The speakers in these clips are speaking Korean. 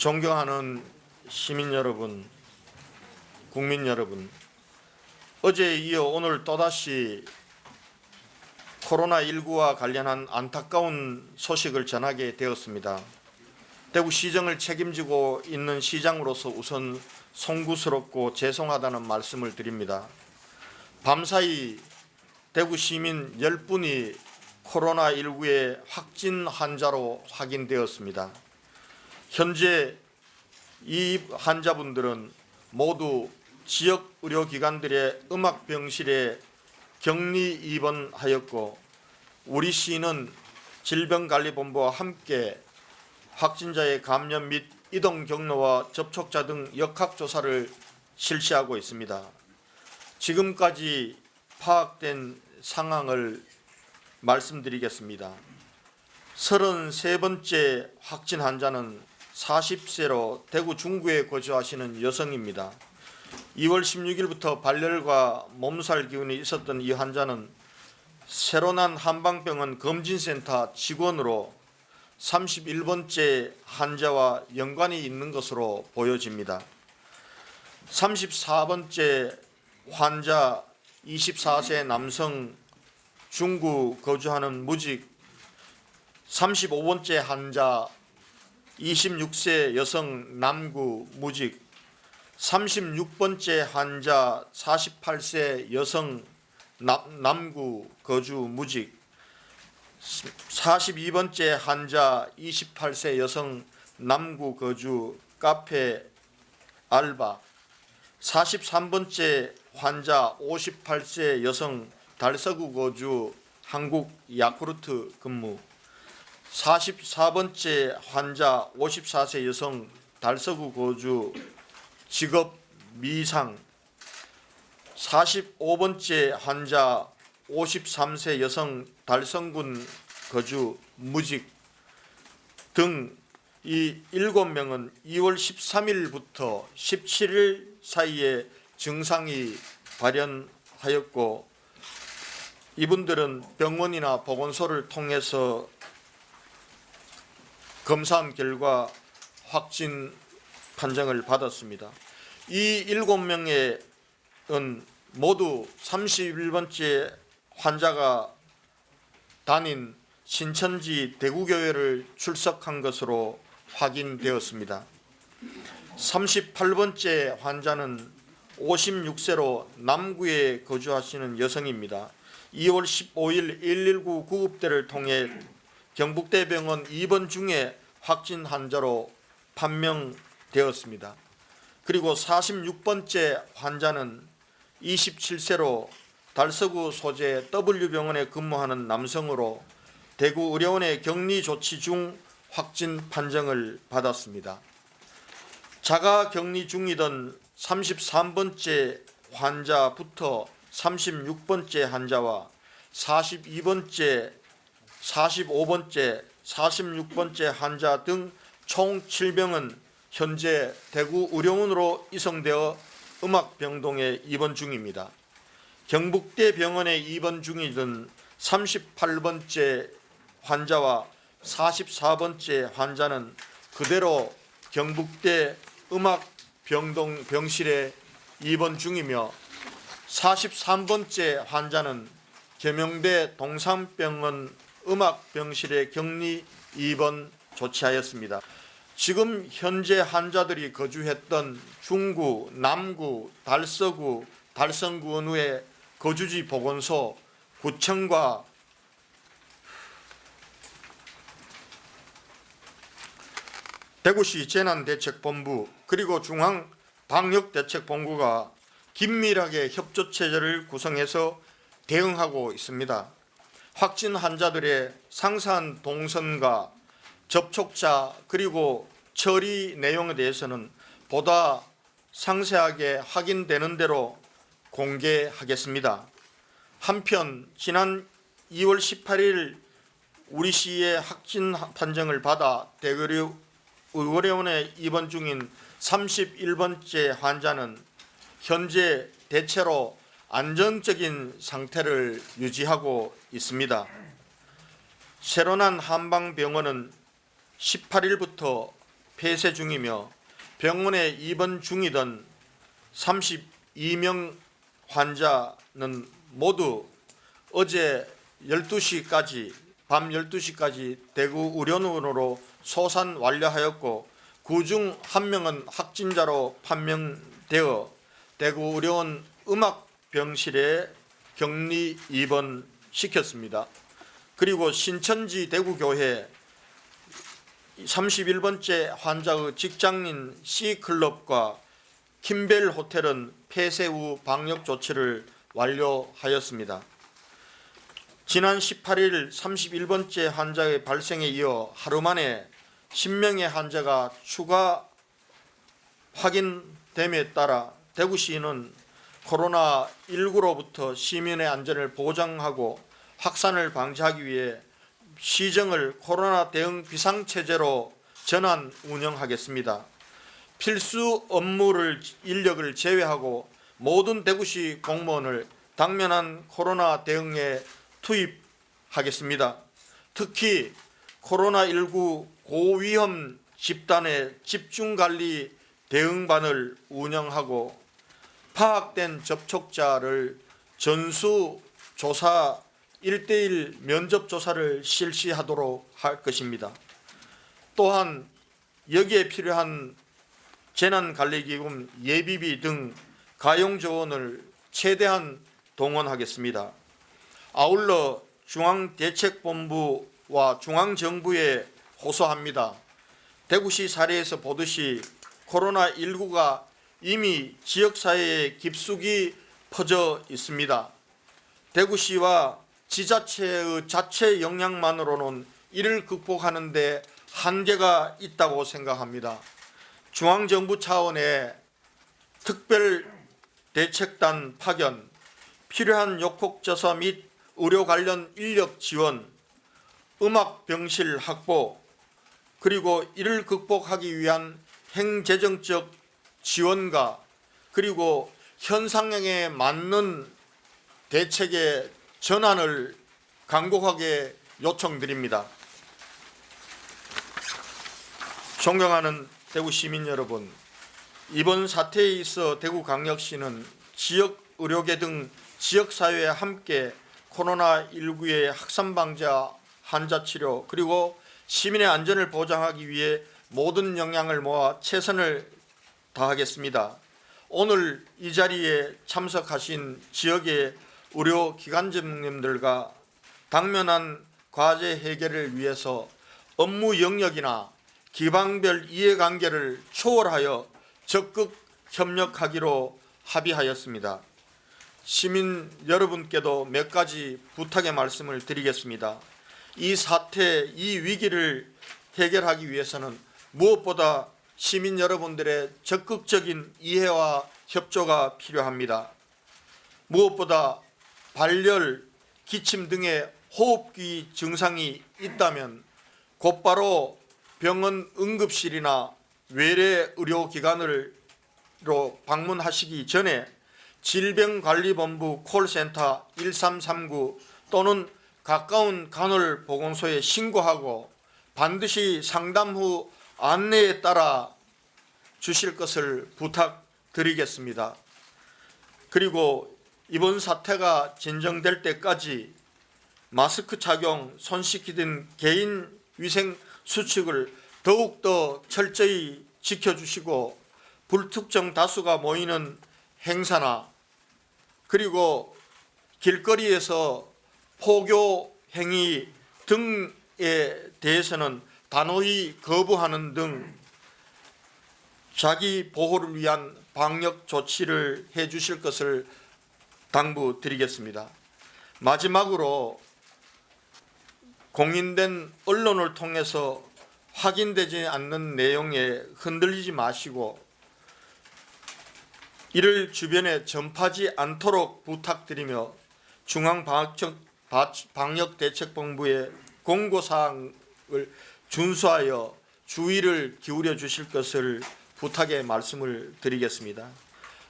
존경하는 시민 여러분, 국민 여러분, 어제에 이어 오늘 또다시 코로나19와 관련한 안타까운 소식을 전하게 되었습니다. 대구 시정을 책임지고 있는 시장으로서 우선 송구스럽고 죄송하다는 말씀을 드립니다. 밤사이 대구 시민 10분이 코로나19의 확진 환자로 확인되었습니다. 현재 이 환자분들은 모두 지역 의료기관들의 음악병실에 격리 입원하였고 우리 시는 질병관리본부와 함께 확진자의 감염 및 이동 경로와 접촉자 등 역학조사를 실시하고 있습니다. 지금까지 파악된 상황을 말씀드리겠습니다. 33번째 확진 환자는 40세로 대구 중구에 거주하시는 여성입니다. 2월 16일부터 발열과 몸살 기운이 있었던 이 환자는 새로 난 한방병원 검진센터 직원으로 31번째 환자와 연관이 있는 것으로 보여집니다. 34번째 환자 24세 남성 중구 거주하는 무직 35번째 환자 26세 여성 남구 무직 36번째 환자 48세 여성 남, 남구 거주 무직 42번째 환자 28세 여성 남구 거주 카페 알바 43번째 환자 58세 여성 달서구 거주 한국 야쿠르트 근무 44번째 환자 54세 여성 달서구 거주 직업 미상 45번째 환자 53세 여성 달성군 거주 무직 등 이 7명은 2월 13일부터 17일 사이에 증상이 발현하였고 이분들은 병원이나 보건소를 통해서 검사한 결과 확진 판정을 받았습니다. 이 일곱 명은 모두 31번째 환자가 다닌 신천지 대구교회를 출석한 것으로 확인되었습니다. 38번째 환자는 56세로 남구에 거주하시는 여성입니다. 2월 15일 119 구급대를 통해 경북대병원 입원 중에 확진 환자로 판명되었습니다. 그리고 46번째 환자는 27세로 달서구 소재 W병원에 근무하는 남성으로 대구 의료원의 격리 조치 중 확진 판정을 받았습니다. 자가 격리 중이던 33번째 환자부터 36번째 환자와 42번째, 45번째, 46번째 환자 등 총 7명은 현재 대구 의료원으로 이송되어 음악병동에 입원 중입니다. 경북대 병원에 입원 중이던 38번째 환자와 44번째 환자는 그대로 경북대 음악병동 병실에 입원 중이며 43번째 환자는 계명대 동산병원 음악 병실에 격리 입원 조치하였습니다. 지금 현재 환자들이 거주했던 중구, 남구, 달서구, 달성구 원우의 거주지 보건소, 구청과 대구시 재난대책본부 그리고 중앙방역대책본부가 긴밀하게 협조 체제를 구성해서 대응하고 있습니다. 확진 환자들의 상세한 동선과 접촉자 그리고 처리 내용에 대해서는 보다 상세하게 확인되는 대로 공개하겠습니다. 한편 지난 2월 18일 우리 시의 확진 판정을 받아 대구의 의료원에 입원 중인 31번째 환자는 현재 대체로 안정적인 상태를 유지하고 있습니다. 새로 난 한방병원은 18일부터 폐쇄 중이며 병원에 입원 중이던 32명 환자는 모두 어제 12시까지 밤 12시까지 대구 의료원으로 소산 완료하였고 그중 한 명은 확진자로 판명되어 대구 의료원 음악 병실에 격리 입원 시켰습니다. 그리고 신천지 대구교회 31번째 환자의 직장인 C클럽과 킴벨 호텔은 폐쇄 후 방역 조치를 완료하였습니다. 지난 18일 31번째 환자의 발생에 이어 하루 만에 10명의 환자가 추가 확인됨에 따라 대구시는 코로나19로부터 시민의 안전을 보장하고 확산을 방지하기 위해 시정을 코로나 대응 비상체제로 전환 운영하겠습니다. 필수 업무를 인력을 제외하고 모든 대구시 공무원을 당면한 코로나 대응에 투입하겠습니다. 특히 코로나19 고위험 집단의 집중관리 대응반을 운영하고 파악된 접촉자를 전수 조사 1대1 면접 조사를 실시하도록 할 것입니다. 또한 여기에 필요한 재난관리기금 예비비 등 가용 자원을 최대한 동원하겠습니다. 아울러 중앙대책본부와 중앙정부에 호소합니다. 대구시 사례에서 보듯이 코로나19가 이미 지역사회에 깊숙이 퍼져 있습니다. 대구시와 지자체의 자체 역량만으로는 이를 극복하는 데 한계가 있다고 생각합니다. 중앙정부 차원의 특별 대책단 파견, 필요한 욕폭조사 및 의료 관련 인력 지원, 음악병실 확보, 그리고 이를 극복하기 위한 행재정적 지원과 그리고 현 상황에 맞는 대책의 전환을 강곡하게 요청드립니다. 존경하는 대구 시민 여러분, 이번 사태에 있어 대구광역시는 지역 의료계 등 지역 사회에 함께 코로나19의 확산 방지와 환자 치료 그리고 시민의 안전을 보장하기 위해 모든 역량을 모아 최선을 다하겠습니다. 오늘 이 자리에 참석하신 지역의 의료기관장님들과 당면한 과제 해결을 위해서 업무 영역이나 기방별 이해관계를 초월하여 적극 협력하기로 합의하였습니다. 시민 여러분께도 몇 가지 부탁의 말씀을 드리겠습니다. 이 사태, 이 위기를 해결하기 위해서는 무엇보다 시민 여러분들의 적극적인 이해와 협조가 필요합니다. 무엇보다 발열, 기침 등의 호흡기 증상이 있다면 곧바로 병원 응급실이나 외래 의료기관으로 방문하시기 전에 질병관리본부 콜센터 1339 또는 가까운 간헐보건소에 신고하고 반드시 상담 후 안내에 따라 주실 것을 부탁드리겠습니다. 그리고 이번 사태가 진정될 때까지 마스크 착용, 손 씻기 등 개인 위생 수칙을 더욱더 철저히 지켜주시고 불특정 다수가 모이는 행사나 그리고 길거리에서 포교 행위 등에 대해서는 단호히 거부하는 등 자기 보호를 위한 방역 조치를 해 주실 것을 당부드리겠습니다. 마지막으로 공인된 언론을 통해서 확인되지 않는 내용에 흔들리지 마시고 이를 주변에 전파지 않도록 부탁드리며 중앙방역대책본부의 공고사항을 준수하여 주의를 기울여 주실 것을 부탁의 말씀을 드리겠습니다.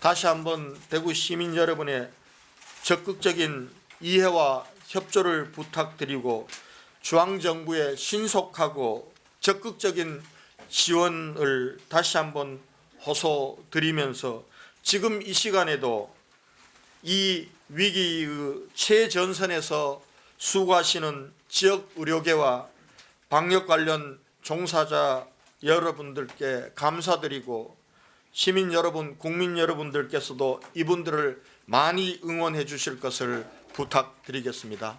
다시 한번 대구 시민 여러분의 적극적인 이해와 협조를 부탁드리고 중앙정부의 신속하고 적극적인 지원을 다시 한번 호소드리면서 지금 이 시간에도 이 위기의 최전선에서 수고하시는 지역 의료계와 방역 관련 종사자 여러분들께 감사드리고 시민 여러분, 국민 여러분들께서도 이분들을 많이 응원해 주실 것을 부탁드리겠습니다.